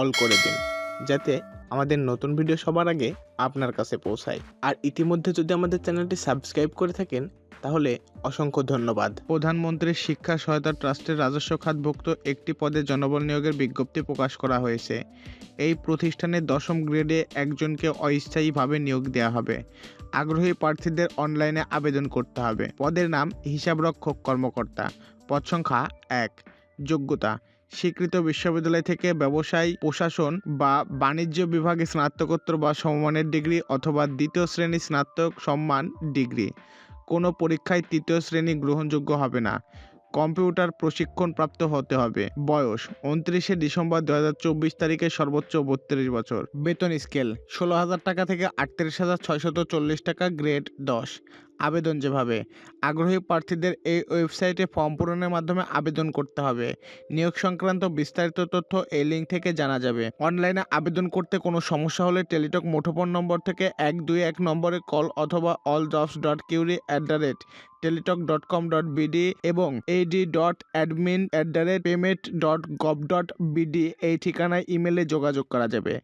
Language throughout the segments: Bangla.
অল করে দিন, যাতে আমাদের নতুন ভিডিও সবার আগে আপনার কাছে পৌঁছায়। আর ইতিমধ্যে যদি আমাদের চ্যানেলটি সাবস্ক্রাইব করে থাকেন, তাহলে অসংখ্য ধন্যবাদ। প্রধানমন্ত্রীর শিক্ষা সহায়তা ট্রাস্টের রাজস্ব খাতভুক্ত একটি পদে জনবল নিয়োগের বিজ্ঞপ্তি প্রকাশ করা হয়েছে। এই প্রতিষ্ঠানে দশম গ্রেডে একজনকে অস্থায়ীভাবে নিয়োগ দেওয়া হবে। আগ্রহী প্রার্থীদের অনলাইনে আবেদন করতে হবে। পদের নাম হিসাবরক্ষক কর্মকর্তা। পদ সংখ্যা এক। যোগ্যতা। স্বীকৃত বিশ্ববিদ্যালয় থেকে ব্যবসায়, প্রশাসন বা বাণিজ্য বিভাগে স্নাতকোত্তর বা সমমানের ডিগ্রি অথবা দ্বিতীয় শ্রেণি স্নাতক সম্মান ডিগ্রি। কোনো পরীক্ষায় তৃতীয় শ্রেণি গ্রহণযোগ্য হবে না। কম্পিউটার প্রশিক্ষণপ্রাপ্ত হতে হবে। বয়স, উনত্রিশে ডিসেম্বর দু হাজার চব্বিশ তারিখে সর্বোচ্চ বত্রিশ বছর। বেতন স্কেল, ষোলো হাজার টাকা থেকে আটত্রিশ হাজার ছয়শত চল্লিশ টাকা, গ্রেড দশ। আবেদন যেভাবে। আগ্রহী প্রার্থীদের এই ওয়েবসাইটে ফর্ম পূরণের মাধ্যমে আবেদন করতে হবে। নিয়োগ সংক্রান্ত বিস্তারিত তথ্য এই লিঙ্ক থেকে জানা যাবে। অনলাইনে আবেদন করতে কোনো সমস্যা হলে টেলিটক মুঠোফোন নম্বর থেকে এক দুই এক নম্বরে কল অথবা all jobs dot query at the rate teletalk dot com dot BD এবং eighty dot admin at the rate payment dot gov dot BD এই ঠিকানায় ইমেলে যোগাযোগ করা যাবে।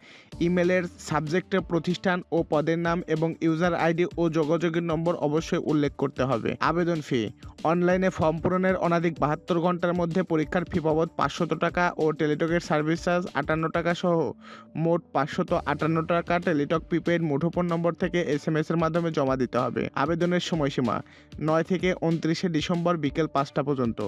ইমেলের সাবজেক্টের প্রতিষ্ঠান ও পদের নাম এবং ইউজার আইডি ও যোগাযোগের নম্বর অবশ্যই উল্লেখ করতে হবে। আবেদন ফি। অনলাইনে ফর্ম পূরণের অনাধিক বাহাত্তর ঘণ্টার মধ্যে পরীক্ষার ফি বাবদ পাঁচশত টাকা ও টেলিটকের সার্ভিস চার্জ আটান্ন টাকা সহ মোট পাঁচশত আটান্ন টাকা টেলিটক প্রিপেড মুঠোফোন নম্বর থেকে এস এম এর মাধ্যমে জমা দিতে হবে। আবেদনের সময়সীমা নয় থেকে উনত্রিশে ডিসেম্বর বিকেল পাঁচটা পর্যন্ত।